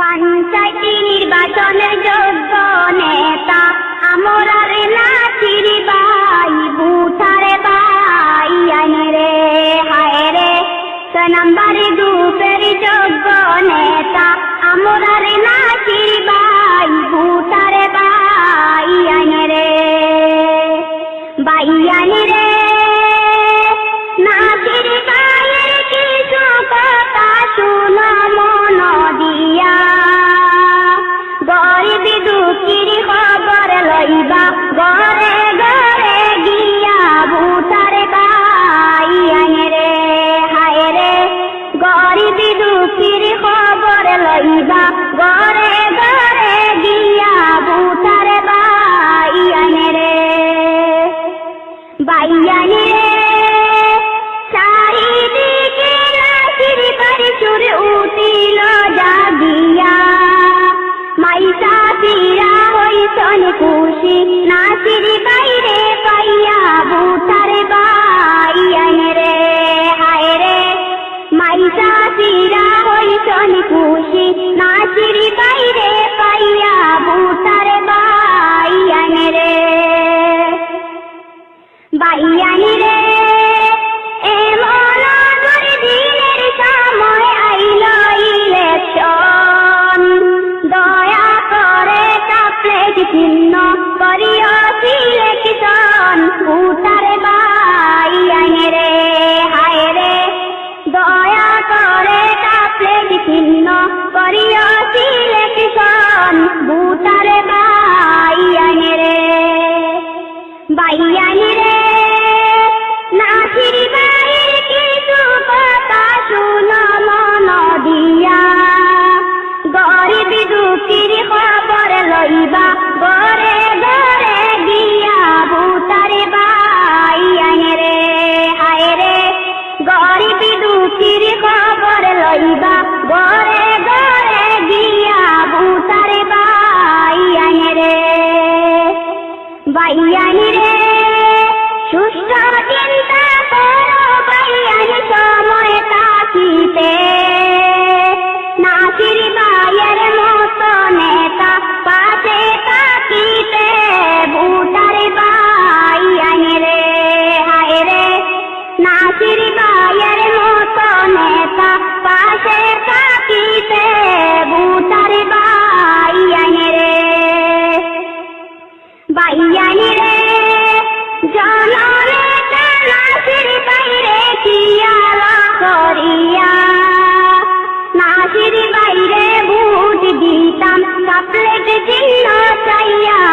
পঞ্চায়েত নির্বাচনের যোগ্য নেতা আমরার নাচির বাই বুথারে বাই আইনে রে, হায় রে। নাম্বারে গ্রুপের যোগ্য নেতা আমরার নাচির বাই বুথারে বাই রে। বাই গরিব দুঃখীর খবর লইবা, ঘরে ঘরে গিয়া ভূতারে বাই আইনে রে বাইয়ানে চারিদিকে নাচির পরিচুর উঠিল জাগিয়া। মাইসা হইছন খুশি বাইরে হইছন খুশি নাচির বাইরে পাইয়া ভূতার বাইয়ানে রে বাইয়ানি রে চিহ্ন করিও সিলেকশন উতারে বাইয়ানি করিও সিলেকশন ভূতারে বাইয়ানি রে। বাইয়ানি রে। নাচির বাইর কিছু কথা শুনো মন দিয়া। গরিব দুঃখীর খবর লইবা ঘরে করিয়া। নাসির বাইরে বুট দিতাম কাপলেট চিহ্ন চাইয়া।